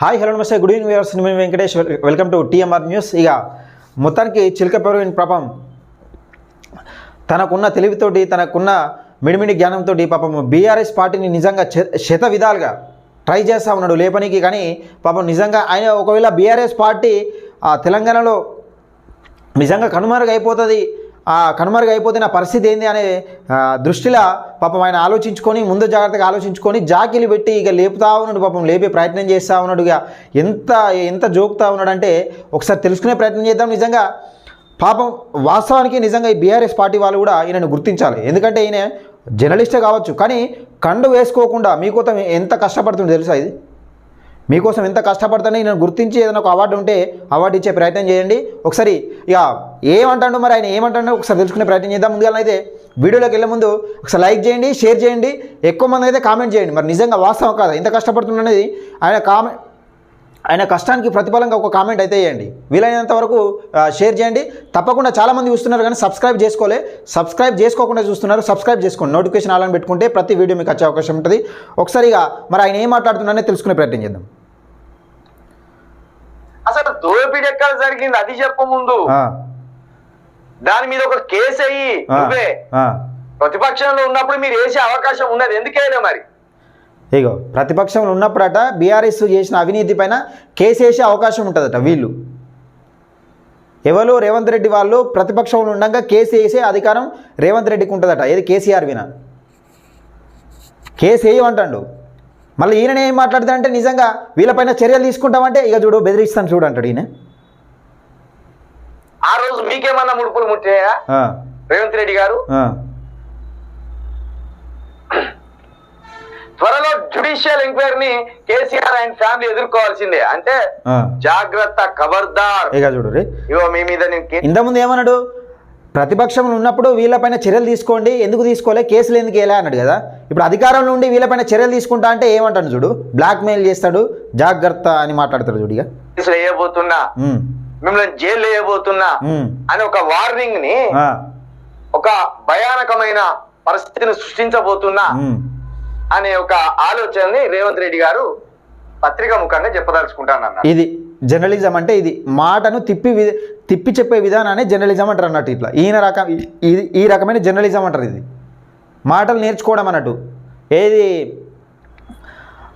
Hi hello నమస్తే good evening viewers నేను Venkatesh. Welcome to TMR news. ఇక మొత్తానికి చిలక పెరుగిన పాపం. తనకున్న తెలివితోటి తనకున్న మిడిమిడి జ్ఞానంతో పాపం బీఆర్ఎస్ పార్టీని నిజంగా శత విధాలుగా ట్రై చేస్తూ ఉన్నాడు లేపనికి. కానీ పాపం నిజంగా ఆయన ఒకవేళ బీఆర్ఎస్ పార్టీ ఆ తెలంగాణలో నిజంగా కనుమరుగైపోతుంది ఆ కనుమరుగు అయిపోతే నా పరిస్థితి ఏంది అనే దృష్టిలో పాపం ఆయన ఆలోచించుకొని ముందు జాగ్రత్తగా ఆలోచించుకొని జాకిలు పెట్టి ఇక లేపుతా ఉన్నాడు పాపం లేపే ప్రయత్నం చేస్తూ ఉన్నాడు ఇక. ఎంత ఎంత జోకుతా ఉన్నాడంటే ఒకసారి తెలుసుకునే ప్రయత్నం చేద్దాం నిజంగా. పాపం వాస్తవానికి నిజంగా ఈ బీఆర్ఎస్ పార్టీ వాళ్ళు కూడా ఈయనను గుర్తించాలి. ఎందుకంటే ఈయన జర్నలిస్టే కావచ్చు. కానీ కండు వేసుకోకుండా మీకోసం ఎంత కష్టపడుతుందో తెలుసా ఇది? మీకోసం ఎంత కష్టపడుతుంటే నేను గుర్తించి ఏదైనా ఒక అవార్డు ఉంటే అవార్డు ఇచ్చే ప్రయత్నం చేయండి. ఒకసారి ఇక ఏమంటాడు మరి ఆయన ఏమంటాడో ఒకసారి తెలుసుకునే ప్రయత్నం చేద్దాం. ముందుగా అయితే వీడియోలోకి వెళ్ళే ముందు ఒకసారి లైక్ చేయండి షేర్ చేయండి ఎక్కువ మంది అయితే కామెంట్ చేయండి. మరి నిజంగా వాస్తవం కాదు? ఎంత కష్టపడుతున్నది ఆయన కామెంట్ ఆయన కష్టానికి ప్రతిఫలంగా ఒక కామెంట్ అయితే చేయండి వీలైనంత వరకు షేర్ చేయండి. తప్పకుండా చాలామంది చూస్తున్నారు కానీ సబ్స్క్రైబ్ చేసుకోలే. సబ్స్క్రైబ్ చేసుకోకుండా చూస్తున్నారు సబ్స్క్రైబ్ చేసుకోండి. నోటిఫికేషన్ ఆలని పెట్టుకుంటే ప్రతి వీడియో మీకు వచ్చే అవకాశం ఉంటుంది. ఒకసారి ఇక మరి ఆయన ఏం మాట్లాడుతున్నారనే తెలుసుకునే ప్రయత్నం చేద్దాం. దోపిడీ ఎక్కడ జరిగింది అది చెప్ప ముందు. దాని మీద ఒక కేసు అయ్యి నువ్వే. ప్రతిపక్షంలో ఉన్నప్పుడు మీరు వేసే అవకాశం ఉన్నది. ఎందుకైనా మరి? ఇగో ప్రతిపక్షంలో ఉన్నప్పుడట బీఆర్ఎస్ చేసిన అవినీతి పైన కేసు వేసే అవకాశం ఉంటుందట వీళ్ళు. ఎవరు రేవంత్ రెడ్డి వాళ్ళు ప్రతిపక్షంలో ఉండగా కేసు వేసే అధికారం రేవంత్ రెడ్డికి ఉంటుందట. ఏది కేసీఆర్ విన? కేసు వేయమంటాడు. మళ్ళీ ఈయన ఏం మాట్లాడతాడంటే నిజంగా వీళ్ళపైన చర్యలు తీసుకుంటామంటే ఇక చూడు బెదిరిస్తాను చూడు అంటాడు ఈయన. ఆ రోజు మీకేమన్నా ముడుపులు ముట్టాయా? రేవంత్ రెడ్డి గారు? త్వరలో జుడిషియల్ ఎంక్వైరీని కేసీఆర్ అండ్ ఫ్యామిలీ ఎదుర్కోవాల్సిందే. అంటే. జాగ్రత్త ఖబర్దార్ ఇక చూడు ఇగో మీ మీద నేను కే- ఇంతకుముందు ఏమన్నాడు? ప్రతిపక్షంలో ఉన్నప్పుడు వీళ్ళపైన చర్యలు తీసుకోండి. ఎందుకు తీసుకోలే? కేసులు ఎందుకు వేయలే అన్నాడు కదా. ఇప్పుడు అధికారంలో ఉండి వీళ్ళపైన చర్యలు తీసుకుంటా అంటే ఏమంటాడు చూడు? బ్లాక్మెయిల్ చేస్తాడు. జాగ్రత్త అని మాట్లాడతాడు చూడు ఇక. కేసులు వేయబోతున్నా మిమ్మల్ని జైలు వేయబోతున్నా అని ఒక వార్నింగ్ని ఒక భయానకమైన పరిస్థితిని సృష్టించబోతున్నా. అనే ఒక ఆలోచనని రేవంత్ రెడ్డి గారు పత్రిక ముఖంగా చెప్పదలుచుకుంటాను ఇది జర్నలిజం అంటే ఇది మాటను తిప్పి వి- తిప్పి చెప్పే విధానాన్ని జర్నలిజం అంటారు అన్నట్టు ఇట్లా. ఈయన రకం ఈ- ఇది ఈ రకమైన జర్నలిజం అంటారు ఇది. మాటలు నేర్చుకోవడం అన్నట్టు. ఏది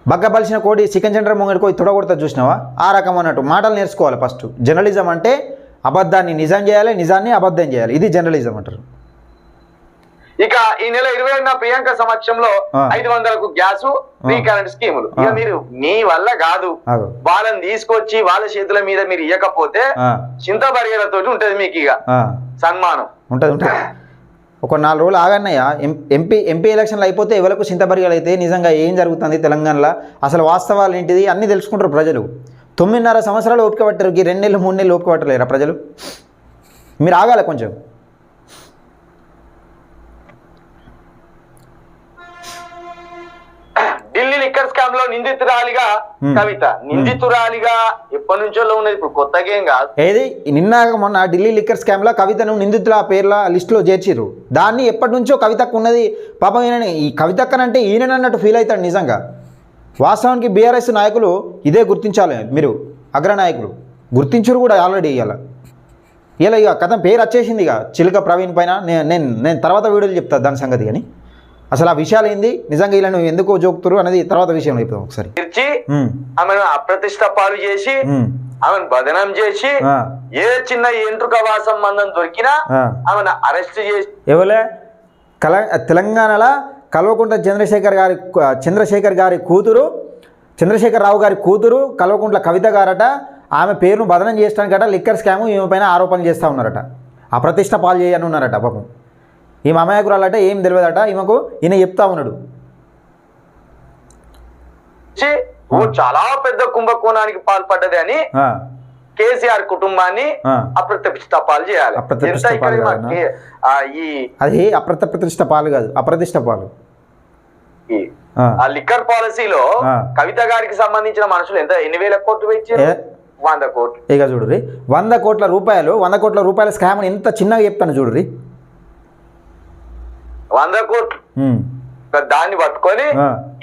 బగ్గబలిసిన కోడి చికెన్ సెంటర్ ముంగడి కోడి తొడగొడతా చూసినావా? ఆ రకం అన్నట్టు. మాటలు నేర్చుకోవాలి ఫస్ట్. జర్నలిజం అంటే అబద్ధాన్ని నిజం చేయాలి నిజాన్ని అబద్ధం చేయాలి. ఇది జర్నలిజం అంటారు. ఇక ఈ నెల ఇరవై ఏడున ప్రియాంక సమక్షంలో. ఐదు వందలకు గ్యాస్ ఫ్రీ. కరెంట్ స్కీములు. ఇక. మీరు మీ వల్ల కాదు. వాళ్ళని తీసుకొచ్చి వాళ్ళ చేతుల మీద మీరు ఇవ్వకపోతే చింత బరిగలతో ఉంటది మీకు ఇక. సన్మానం. ఉంటుంది ఉంటుంది. ఒక నాలుగు రోజులు ఆగన్నయ్య. ఎంపీ ఎంపీ ఎలక్షన్లు అయిపోతే ఎవరికి చింతబరిగలు అయితే నిజంగా ఏం జరుగుతుంది తెలంగాణలో? అసలు వాస్తవాలు ఏంటిది? అన్నీ తెలుసుకుంటారు ప్రజలు. తొమ్మిదిన్నర సంవత్సరాలు ఓపిక పట్టారు. ఈ రెండు నెలలు మూడు నెలలు ఓపిక పట్టలేరా ప్రజలు? మీరు ఆగాలి కొంచెం ఢిల్లీ లిక్కర్ స్కామ్లో నిందితురాలిగా. కవిత నిందితురాలిగా ఎప్పటి నుంచో ఉన్నది. ఇప్పుడు కొత్తగా ఏం కాదు. ఏది? నిన్న మొన్న ఢిల్లీ లిక్కర్ స్కామ్లో కవితను నిందితుల పేర్ల లిస్టులో చేర్చిర్రు. దాన్ని ఎప్పటి నుంచో కవితకు ఉన్నది పాపం ఈయన ఈ కవితక్కనంటే ఈయన అన్నట్టు ఫీల్ అవుతాడు నిజంగా. వాస్తవానికి బీఆర్ఎస్ నాయకులు ఇదే గుర్తించాలి మీరు. అగ్రనాయకులు గుర్తించరు కూడా ఆల్రెడీ ఇవాళ ఇలా ఇక కథ పేరు వచ్చేసింది ఇక చిలుక ప్రవీణ్ పైన. నేను నేను నేను తర్వాత వీడియోలు చెప్తా దాని సంగతి కానీ. అసలు ఆ విషయాలు ఏంది? నిజంగా ఇలా నువ్వు ఎందుకు జోకుతురు అనేది తర్వాత విషయం చెప్తాం ఒకసారి. ఆమెను అప్రతిష్ట పాలు చేసి ఆమెను బదనం చేసి ఏ చిన్న ఎంట్రుక సంబంధం దొరికినా ఆ. ఆమెను అరెస్ట్ చేసి ఎవలే? కల తెలంగాణలో కల్వకుంట్ల చంద్రశేఖర్ గారి చంద్రశేఖర్ గారి కూతురు చంద్రశేఖర్ రావు గారి కూతురు కల్వకుంట్ల కవిత గారట. ఆమె పేరును బదనం చేయడానికట లిక్కర్ స్కాము ఈమె పైన ఆరోపణలు చేస్తూ ఉన్నారట. అప్రతిష్ట పాలు చేయని ఉన్నారట పాపం. ఈమె అమాయకురాలట ఏం తెలియదట? ఈమెకు ఈయన చెప్తా ఉన్నాడు. చాలా పెద్ద కుంభకోణానికి పాల్పడ్డది అని కేసీఆర్ కుటుంబాన్ని. అప్రతిష్ట పాలు చేయాలి. అప్రతిష్ట అది అప్రత ప్రతిష్ట పాలు కాదు అప్రతిష్ట పాలు. ఆ. లిక్కర్ పాలసీలో. కవిత గారికి సంబంధించిన మనుషులు ఎంత ఎన్ని వేల కోట్లు ఇచ్చారు? వంద కోట్లు. ఇక చూడుర్రి వంద కోట్ల రూపాయలు వంద కోట్ల రూపాయల స్కామ్ ఎంత చిన్నగా చెప్తాను చూడుర్రి. వంద కోట్లు. దాన్ని పట్టుకొని.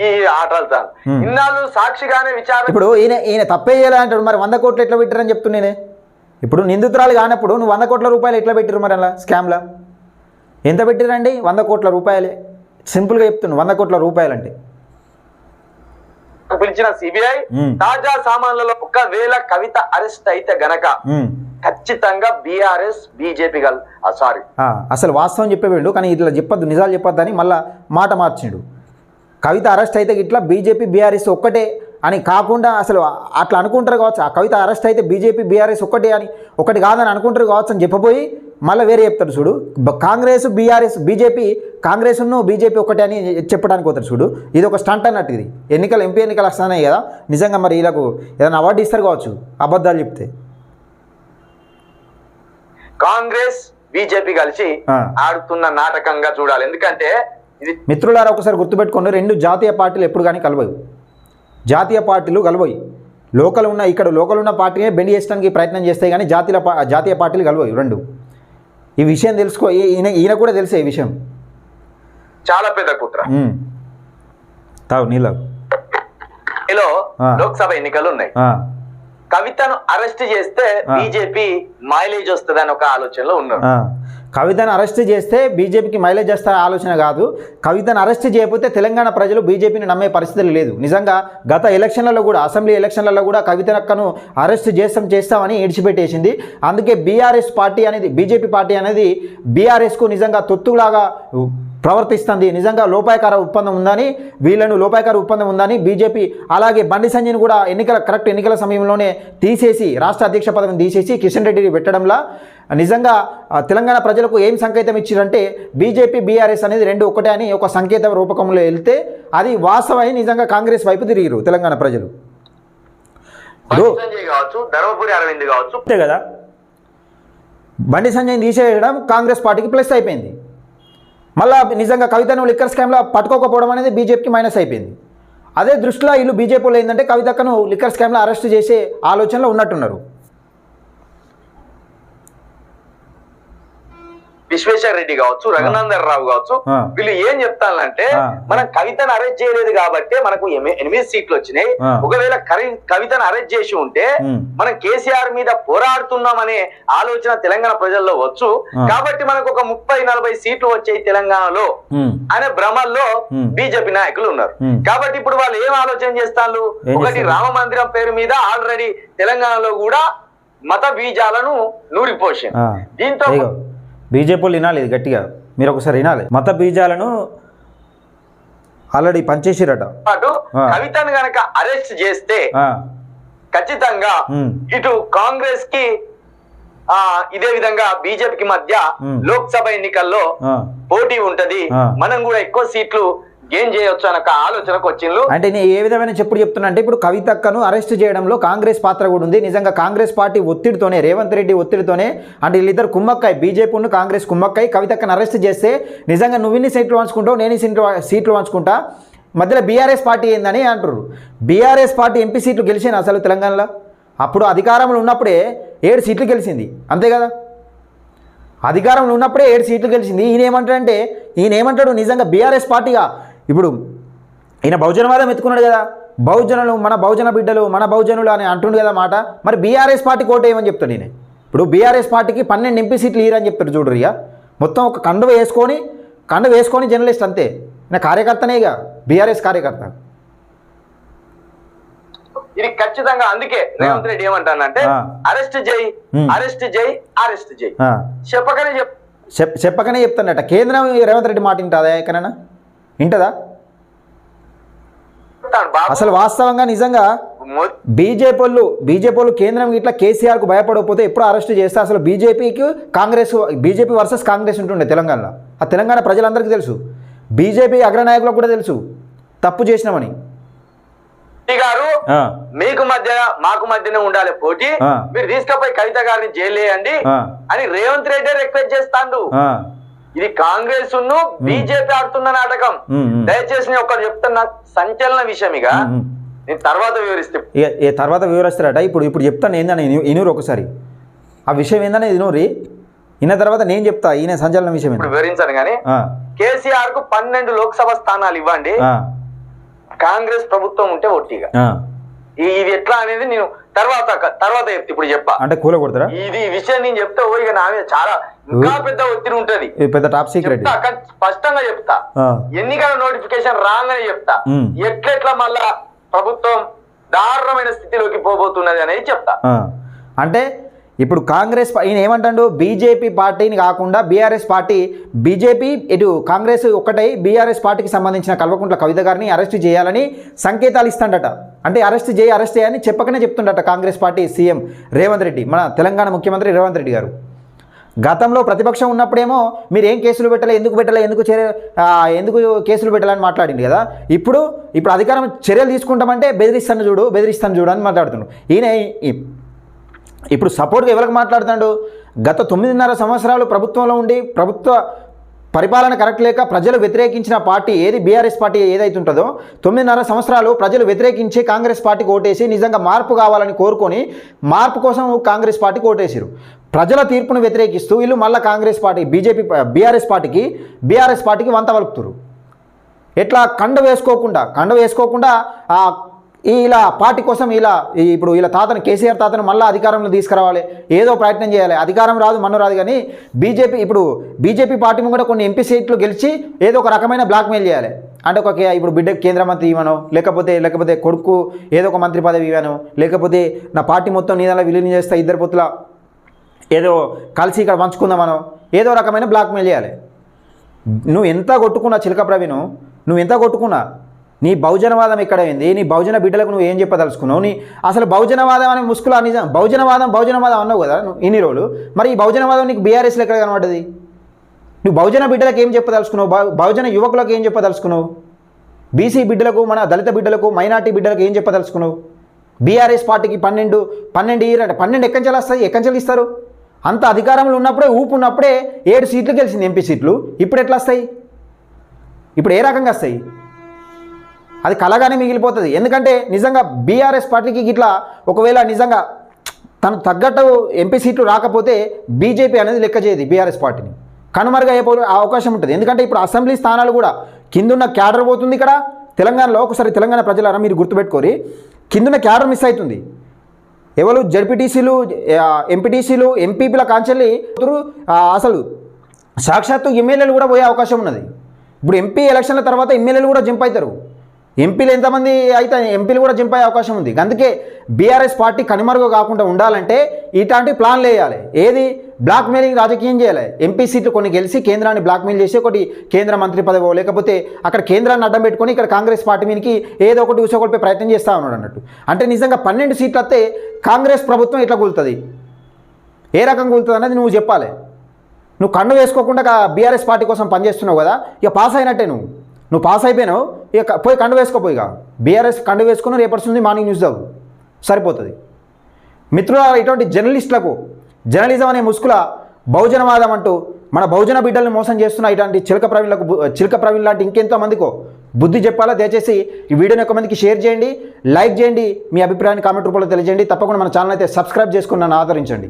ఈ ఆటలు చాలు ఉమ్. ఇన్నాళ్ళు సాక్షిగానే విచారణ ఇప్పుడు ఈయన ఈయన తప్పే చేయాలి అంటాడు మరి వంద కోట్లు ఎట్లా పెట్టారని చెప్తున్నానే ఇప్పుడు నిందితురాలు కానప్పుడు నువ్వు వంద కోట్ల రూపాయలు ఎట్లా పెట్టిరు మరి అలా స్కామ్లా? ఎంత పెట్టిరండి వంద కోట్ల రూపాయలే. సింపుల్గా చెప్తున్నాను వంద కోట్ల రూపాయలు అంటే పిలిచిన సిబిఐ. తాజా సామాన్లలో ఒకవేళ కవిత అరెస్ట్ అయితే గనక. ఖచ్చితంగా బీఆర్ఎస్ బీజేపీ గల్ సారీ ఆ, అసలు వాస్తవం చెప్పేవాడు కానీ ఇట్లా చెప్పొద్దు నిజాలు చెప్పొద్దు అని మళ్ళా మాట మార్చిండు కవిత అరెస్ట్ అయితే ఇట్లా బీజేపీ బీఆర్ఎస్ ఒక్కటే అని కాకుండా అసలు అట్లా అనుకుంటారు కావచ్చు ఆ కవిత అరెస్ట్ అయితే బీజేపీ బీఆర్ఎస్ ఒక్కటే అని ఒకటి కాదని అనుకుంటారు కావచ్చు అని చెప్పబోయి మళ్ళీ వేరే చెప్తారు చూడు. కాంగ్రెస్ బీఆర్ఎస్ బీజేపీ కాంగ్రెస్ను బీజేపీ ఒకటే అని చెప్పడానికి పోతారు చూడు. ఇది ఒక స్టంట్ అన్నట్టు ఇది. ఎన్నికలు ఎంపీ ఎన్నికలు వస్తున్నాయి కదా నిజంగా మరి వీళ్ళకు ఏదైనా అవార్డు ఇస్తారు కావచ్చు అబద్ధాలు చెప్తే. కాంగ్రెస్ బీజేపీ కలిసి. ఆడుతున్న నాటకంగా చూడాలి. ఎందుకంటే ఇది మిత్రులారా ఒకసారి గుర్తుపెట్టుకోండి రెండు జాతీయ పార్టీలు ఎప్పుడు కానీ కలవవు. జాతీయ పార్టీలు కలవయి లోకల్ ఉన్న ఇక్కడ లోకల్ ఉన్న పార్టీనే బెండ్ చేయడానికి ప్రయత్నం చేస్తాయి కానీ జాతీయ జాతీయ పార్టీలు కలవయి రెండు. ఈ విషయం తెలుసుకో ఈయన ఈయన కూడా తెలిసే ఈ విషయం? చాలా పెద్ద కుట్ర. ఇలా ఆ. లోక్సభ ఎన్నికలు ఉన్నాయి. కవితను అరెస్ట్ చేస్తే. బీజేపీ మైలేజ్ వస్తుందని ఒక ఆలోచనలో ఉన్నారు. కవితను అరెస్ట్ చేస్తే బీజేపీకి మైలేజ్ చేస్తా ఆలోచన కాదు కవితను అరెస్ట్ చేయకపోతే తెలంగాణ ప్రజలు బీజేపీని నమ్మే పరిస్థితి లేదు నిజంగా గత ఎలక్షన్లలో కూడా అసెంబ్లీ ఎలక్షన్లలో కూడా కవితనక్కను అరెస్ట్ చేస్తాం చేస్తామని ఇడిచిపెట్టేసింది అందుకే బీఆర్ఎస్ పార్టీ అనేది బీజేపీ పార్టీ అనేది బీఆర్ఎస్కు నిజంగా తొత్తులాగా ప్రవర్తిస్తుంది. నిజంగా లోపాయకార ఒప్పందం ఉందని వీళ్ళను లోపాయకార ఒప్పందం ఉందని బీజేపీ అలాగే బండి సంజయ్ని కూడా ఎన్నికల కరెక్ట్ ఎన్నికల సమయంలోనే తీసేసి రాష్ట్ర అధ్యక్ష పదవిని తీసేసి కిషన్ రెడ్డిని పెట్టడంలా నిజంగా తెలంగాణ ప్రజలకు ఏం సంకేతం ఇచ్చిరంటే బీజేపీ బీఆర్ఎస్ అనేది రెండు ఒకటే అని ఒక సంకేత రూపకంలో వెళ్తే అది వాస్తవమై నిజంగా కాంగ్రెస్ వైపు తిరిగిరు తెలంగాణ ప్రజలు. సంజయ్ అంతే కదా. బండి సంజయ్ని తీసేయడం కాంగ్రెస్ పార్టీకి ప్లస్ అయిపోయింది. మళ్ళా నిజంగా కవితను లిక్కర్ స్కామ్లో పట్టుకోకపోవడం అనేది బీజేపీకి మైనస్ అయిపోయింది. అదే దృష్టిలో వీళ్ళు బీజేపీలో ఏంటంటే కవితక్కను లిక్కర్ స్కామ్లో అరెస్ట్ చేసే ఆలోచనలో ఉన్నట్టున్నారు. విశ్వేశ్వర రెడ్డి కావచ్చు రఘునందన్ రావు కావచ్చు. వీళ్ళు ఏం చెప్తానంటే. మనం కవితను అరెస్ట్ చేయలేదు కాబట్టి మనకు ఎనిమిది సీట్లు వచ్చినాయి. ఒకవేళ కవి- కవితను అరెస్ట్ చేసి ఉంటే. మనం కేసీఆర్ మీద పోరాడుతున్నాం అనే ఆలోచన తెలంగాణ ప్రజల్లో వచ్చు. కాబట్టి మనకు ఒక ముప్పై నలభై సీట్లు వచ్చాయి తెలంగాణలో అనే భ్రమల్లో. బీజేపీ నాయకులు ఉన్నారు. కాబట్టి ఇప్పుడు వాళ్ళు ఏం ఆలోచన చేస్తారు ఏం ఒకటి? రామ మందిరం పేరు మీద ఆల్రెడీ తెలంగాణలో కూడా మత బీజాలను నూరిపోసారు ఆ. దీంతో ఇదిగో, బీజేపీ వాళ్ళు వినాలి ఇది గట్టిగా మీరు ఒకసారి వినాలి మత బీజాలను ఆల్రెడీ పనిచేసిరట. కవితను గనక అరెస్ట్ చేస్తే ఖచ్చితంగా ఇటు కాంగ్రెస్కి ఇదే విధంగా బీజేపీకి మధ్య. లోక్సభ ఎన్నికల్లో. పోటీ ఉంటది. మనం కూడా ఎక్కువ సీట్లు ఏం చేయొచ్చు అన్న ఆలోచనకు వచ్చిండ్రు అంటే నేను ఏ విధమైన చెప్పుడు చెప్తున్నా అంటే ఇప్పుడు కవితక్కను అరెస్ట్ చేయడంలో కాంగ్రెస్ పాత్ర కూడా ఉంది. నిజంగా కాంగ్రెస్ పార్టీ ఒత్తిడితోనే రేవంత్ రెడ్డి ఒత్తిడితోనే అంటే వీళ్ళిద్దరు కుమ్మక్కాయ బీజేపీ కాంగ్రెస్ కుమ్మక్కాయ కవితక్కను అరెస్ట్ చేస్తే నిజంగా నువ్వు ఇన్ని సీట్లు వంచుకుంటావు నేను ఈ సీట్లు సీట్లు మధ్యలో బీఆర్ఎస్ పార్టీ ఏందని అంటారు బీఆర్ఎస్ పార్టీ ఎంపీ సీట్లు గెలిచింది అసలు తెలంగాణలో? అప్పుడు అధికారంలో ఉన్నప్పుడే ఏడు సీట్లు గెలిచింది. అంతే కదా? అధికారంలో ఉన్నప్పుడే ఏడు సీట్లు గెలిచింది. ఈయన ఏమంటాడంటే ఈయన ఏమంటాడు నిజంగా బీఆర్ఎస్ పార్టీగా ఇప్పుడు ఈయన బహుజనవాదం ఎత్తుకున్నాడు కదా. బహుజనులు మన బహుజన బిడ్డలు మన బహుజనులు అని అంటుండు కదా మాట. మరి బీఆర్ఎస్ పార్టీ కోట ఏమని చెప్తాడు ఈయన? ఇప్పుడు బీఆర్ఎస్ పార్టీకి పన్నెండు ఎంపీ సీట్లు ఇయ్యరని చెప్తారు చూడరు ఇక మొత్తం ఒక కండువ వేసుకొని కండువ వేసుకొని జర్నలిస్ట్ అంతే. ఈయన కార్యకర్తనే ఇక. బీఆర్ఎస్ కార్యకర్త. ఇది ఖచ్చితంగా అందుకే రేవంత్ రెడ్డి ఏమంటానంటే. అరెస్ట్ చేయి. అరెస్ట్ చేయి అరెస్ట్ చేయి. చెప్పకనే చెప్ చెప్ చెప్పకనే చెప్తానట కేంద్రం రేవంత్ రెడ్డి మాట వింటుందా ఎక్కడైనా? వింటదా? అసలు వాస్తవంగా నిజంగా బీజేపీ వాళ్ళు బీజేపీ వాళ్ళు కేంద్రం ఇట్లా కేసీఆర్కు భయపడకపోతే ఎప్పుడు అరెస్ట్ చేస్తే? అసలు బీజేపీకి కాంగ్రెస్ బీజేపీ వర్సెస్ కాంగ్రెస్ ఉంటుండే తెలంగాణలో. ఆ తెలంగాణ ప్రజలందరికీ తెలుసు. బీజేపీ అగ్రనాయకులకు కూడా తెలుసు. తప్పు చేసినామని. గారు మీకు మధ్య మాకు మధ్యనే ఉండాలి పోటీ. మీరు తీసుకపోయి కవిత గారిని జైలేయండి ఆ, అని రేవంత్ రెడ్డి రిక్వెస్ట్ చేస్తాడు. ఇది కాంగ్రెస్ను బీజేపీ ఆడుతున్న నాటకం. దయచేసి నేను ఒకటి చెప్తున్నా సంచలన విషయం ఇక. నేను తర్వాత వివరిస్తే. తర్వాత వివరిస్తారట? ఇప్పుడు ఇప్పుడు చెప్తాను ఏందని ఇనూరు ఒకసారి. ఆ విషయం ఏందని ఇనూరి? ఇన్న తర్వాత నేను చెప్తా ఈయన సంచలన విషయం వివరించాను కానీ కేసీఆర్కు పన్నెండు లోక్సభ స్థానాలు ఇవ్వండి. కాంగ్రెస్ ప్రభుత్వం ఉంటే ఒట్టిగా ఇది ఎట్లా అనేది నేను తర్వాత తర్వాత చెప్తా ఇప్పుడు చెప్పా. అంటే కూల కొడతారా ఇది విషయం నేను చెప్తే ఓ ఇక నా మీద చాలా ఇంకా పెద్ద ఒత్తిడి ఉంటది. పెద్ద టాప్ సీక్రెట్ స్పష్టంగా చెప్తా. ఎన్నికల నోటిఫికేషన్ రాగానే చెప్తా. ఎట్లెట్లా మళ్ళా ప్రభుత్వం దారుణమైన స్థితిలోకి పోబోతున్నది అనేది చెప్తా. అంటే ఇప్పుడు కాంగ్రెస్ ఈయన ఏమంటాడు? బీజేపీ పార్టీని కాకుండా బీఆర్ఎస్ పార్టీ బీజేపీ ఇటు కాంగ్రెస్ ఒక్కటై బీఆర్ఎస్ పార్టీకి సంబంధించిన కల్వకుంట్ల కవిత గారిని అరెస్ట్ చేయాలని సంకేతాలు ఇస్తాడట. అంటే అరెస్ట్ చేయి అరెస్ట్ చేయని చెప్పకనే చెప్తుండట Congress party CM Revanth Reddy మన తెలంగాణ ముఖ్యమంత్రి రేవంత్ రెడ్డి గారు. గతంలో ప్రతిపక్షం ఉన్నప్పుడేమో మీరు ఏం కేసులు పెట్టలే ఎందుకు పెట్టలే ఎందుకు చర్య ఎందుకు కేసులు పెట్టాలని మాట్లాడింది కదా. ఇప్పుడు ఇప్పుడు అధికారం చర్యలు తీసుకుంటామంటే బెదిరిస్తాను చూడు బెదిరిస్తాను చూడు అని మాట్లాడుతున్నాడు ఈయన ఈ- ఇప్పుడు సపోర్ట్గా ఎవరికి మాట్లాడుతున్నాడు? గత తొమ్మిదిన్నర సంవత్సరాలు ప్రభుత్వంలో ఉండి ప్రభుత్వ పరిపాలన కరెక్ట్ లేక ప్రజలు వ్యతిరేకించిన పార్టీ ఏది? బీఆర్ఎస్ పార్టీ ఏదైతే ఉంటుందో తొమ్మిదిన్నర సంవత్సరాలు ప్రజలు వ్యతిరేకించి కాంగ్రెస్ పార్టీకి ఓటేసి నిజంగా మార్పు కావాలని కోరుకొని మార్పు కోసం కాంగ్రెస్ పార్టీకి ఓటేసారు. ప్రజల తీర్పును వ్యతిరేకిస్తూ వీళ్ళు మళ్ళీ కాంగ్రెస్ పార్టీ బీజేపీ బీఆర్ఎస్ పార్టీకి బీఆర్ఎస్ పార్టీకి వంత వలుపుతురు. ఎట్లా కండ వేసుకోకుండా కండ వేసుకోకుండా ఆ ఇలా పార్టీ కోసం ఇలా ఈ ఇప్పుడు ఇలా తాతను కేసీఆర్ తాతను మళ్ళీ అధికారంలో తీసుకురావాలి. ఏదో ప్రయత్నం చేయాలి. అధికారం రాదు మన్ను రాదు కానీ బీజేపీ ఇప్పుడు బీజేపీ పార్టీ కూడా కొన్ని ఎంపీ సీట్లు గెలిచి ఏదో ఒక రకమైన బ్లాక్మెయిల్ చేయాలి. అంటే ఒక ఇప్పుడు బిడ్డ కేంద్ర మంత్రి ఇవ్వను లేకపోతే లేకపోతే కొడుకు ఏదో ఒక మంత్రి పదవి ఇవ్వను లేకపోతే నా పార్టీ మొత్తం నీదలా విలీనం చేస్తా ఇద్దరు పొత్తుల ఏదో కలిసి ఇక్కడ పంచుకుందామనో ఏదో రకమైన బ్లాక్మెయిల్ చేయాలి. నువ్వు ఎంత కొట్టుకున్నా చిలక ప్రవీణ్ నువ్వు ఎంత కొట్టుకున్నా నీ బహుజనవాదం ఎక్కడ అయింది నీ బహుజన బిడ్డలకు నువ్వు ఏం చెప్పదలుచుకున్నావు? నీ అసలు బహుజనవాదం అనే ముసుగులు నిజం బహుజనవాదం బహుజనవాదం అన్నావు కదా నువ్వు ఇన్ని రోజులు. మరి ఈ బహుజనవాదం నీకు బీఆర్ఎస్లో ఎక్కడ కనబడ్డది? నువ్వు బహుజన బిడ్డలకు ఏం చెప్పదలుచుకున్నావు? బహుజన యువకులకు ఏం చెప్పదలుచుకున్నావు? బీసీ బిడ్డలకు మన దళిత బిడ్డలకు మైనార్టీ బిడ్డలకు ఏం చెప్పదలుచుకున్నావు? బీఆర్ఎస్ పార్టీకి పన్నెండు పన్నెండు ఇయర్ అంటే పన్నెండు ఎక్కంచెలు వస్తాయి? ఎక్కంచెలు ఇస్తారు అంత అధికారంలో ఉన్నప్పుడే ఊపు ఉన్నప్పుడే ఏడు సీట్లు గెలిచింది ఎంపీ సీట్లు. ఇప్పుడు ఎట్లా వస్తాయి? ఇప్పుడు ఏ రకంగా వస్తాయి? అది కలగానే మిగిలిపోతుంది. ఎందుకంటే నిజంగా బీఆర్ఎస్ పార్టీకి ఇట్లా ఒకవేళ నిజంగా తను తగ్గట్టు ఎంపీ సీట్లు రాకపోతే బీజేపీ అనేది లెక్క చేయదు బీఆర్ఎస్ పార్టీని. కనుమరుగా అయిపో అవకాశం ఉంటుంది. ఎందుకంటే ఇప్పుడు అసెంబ్లీ స్థానాలు కూడా కిందున్న క్యాడర్ పోతుంది ఇక్కడ. తెలంగాణలో ఒకసారి తెలంగాణ ప్రజలారా మీరు గుర్తుపెట్టుకోరి. కిందున్న క్యాడర్ మిస్ అవుతుంది ఎవరు జడ్పీటీసీలు ఎంపీటీసీలు ఎంపీపీల కాంచెల్లి అసలు సాక్షాత్తు ఎమ్మెల్యేలు కూడా పోయే అవకాశం ఉన్నది. ఇప్పుడు ఎంపీ ఎలక్షన్ల తర్వాత ఎమ్మెల్యేలు కూడా జంప్ అవుతారు ఎంపీలు ఎంతమంది అయితే ఎంపీలు కూడా జంప్ అవకాశం ఉంది. అందుకే బీఆర్ఎస్ పార్టీ కనుమరుగు కాకుండా ఉండాలంటే ఇట్లాంటి ప్లాన్లు వేయాలి. ఏది? బ్లాక్ మెయిలింగ్ రాజకీయం చేయాలి. ఎంపీ సీట్లు కొన్ని గెలిచి కేంద్రాన్ని బ్లాక్ మెయిల్ చేసి ఒకటి కేంద్ర మంత్రి పదవో లేకపోతే అక్కడ కేంద్రాన్ని అడ్డం పెట్టుకొని ఇక్కడ కాంగ్రెస్ పార్టీ మీదకి ఏదో ఒకటి ఉసగొల్పే ప్రయత్నం చేస్తూ ఉన్నాడు అన్నట్టు. అంటే నిజంగా పన్నెండు సీట్లు వస్తే కాంగ్రెస్ ప్రభుత్వం ఇట్లా కూలుతుంది? ఏ రకంగా కూలుతుంది అనేది నువ్వు చెప్పాలి. నువ్వు కన్ను వేసుకోకుండా బీఆర్ఎస్ పార్టీ కోసం పనిచేస్తున్నావు కదా. ఇక పాస్ అయినట్టే నువ్వు. నువ్వు పాస్ అయిపోయినావు ఇక పోయి కండు వేసుకోపోయిగా బీఆర్ఎస్ కండు వేసుకుని రేపటి మార్నింగ్ న్యూస్ చదువు. సరిపోతుంది. మిత్రుల ఇటువంటి జర్నలిస్టులకు జర్నలిజం అనే ముసుగుల బహుజనవాదం అంటూ మన బహుజన బిడ్డల్ని మోసం చేస్తున్న ఇటువంటి చిలక ప్రవీణ్లకు చిలక ప్రవీణ్ లాంటి ఇంకెంతో మందికో బుద్ధి చెప్పాలా? దయచేసి ఈ వీడియోని ఒక మందికి షేర్ చేయండి లైక్ చేయండి మీ అభిప్రాయాన్ని కామెంట్ రూపంలో తెలియజేయండి. తప్పకుండా మన ఛానల్ అయితే సబ్స్క్రైబ్ చేసుకుని నన్ను ఆదరించండి.